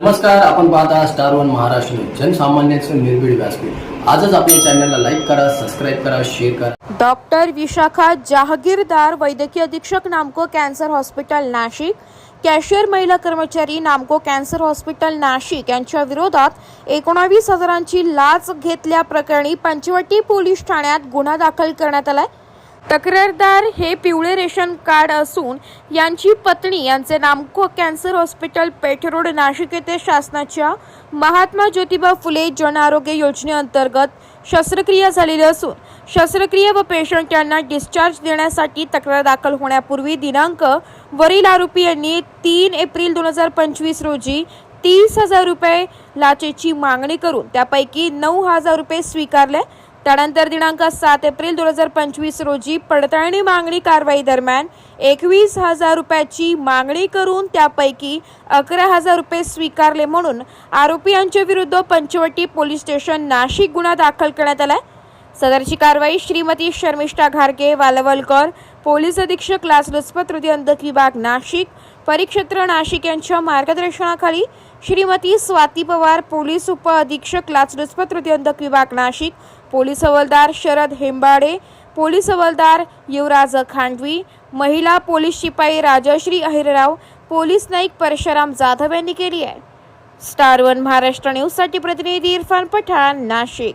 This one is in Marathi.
नमस्कार आपण पाहता स्टार वन महाराष्ट्र न्यूज. जनसामान्यांचे निर्भीड व्यासपीठ. आजच आपल्या चॅनलला लाईक करा सबस्क्राईब करा शेअर करा. डॉक्टर विशाखा जहागीरदार वैद्यकीय अधीक्षक नामको कॅन्सर हॉस्पिटल नाशिक. कॅशियर महिला कर्मचारी नामको कॅन्सर हॉस्पिटल नाशिक यांच्या विरोधात एकोणावीस हजारांची लाच घेतल्याप्रकरणी पंचवटी पोलीस ठाण्यात गुन्हा दाखल करण्यात आलाय. तक्रारदार हे पिवळे रेशन कार्ड असून यांची पत्नी यांचे Namco cancer hospital Peth road Nashik येथे शासनाच्या महात्मा ज्योतिबा फुले जन आरोग्य योजनेअंतर्गत शस्त्रक्रिया झालेली असून शस्त्रक्रिया व पेशंट यांना डिस्चार्ज देण्यासाठी तक्रार दाखल होण्यापूर्वी दिनांक वरील आरोपी यांनी तीन एप्रिल दोन हजार पंचवीस रोजी तीस हजार रुपये लाचेची मागणी करून त्यापैकी नऊ हजार रुपये स्वीकारले त्यानंतर दिनांक सात एप्रिल दोन हजार पंचवीस रोजी पडताळणी मागणी कारवाई दरम्यान एकवीस हजार रुपयाची मागणी करून त्यापैकी अकरा हजार रुपये स्वीकारले म्हणून आरोपी यांच्या विरुद्ध पंचवटी पोलीस स्टेशन नाशिक गुन्हा दाखल करण्यात आलाय. सदरची कारवाई श्रीमती शर्मिष्ठा घारके वालवलकर पोलीस अधीक्षक लाचलुचपत तृतीय अंधक विभाग नाशिक परिक्षेत्र नाशिक यांच्या मार्गदर्शनाखाली श्रीमती स्वाती पवार पोलीस उप अधीक्षक लाचलुचपत प्रतिबंधक विभाग नाशिक पोलीस हवालदार शरद हेंबाडे पोलीस हवालदार युवराज खांडवी महिला पोलीस शिपाई राजश्री अहिरराव पोलीस नाईक परशुराम जाधव यांनी केली आहे. स्टार वन महाराष्ट्र न्यूजसाठी प्रतिनिधी इरफान पठाण नाशिक.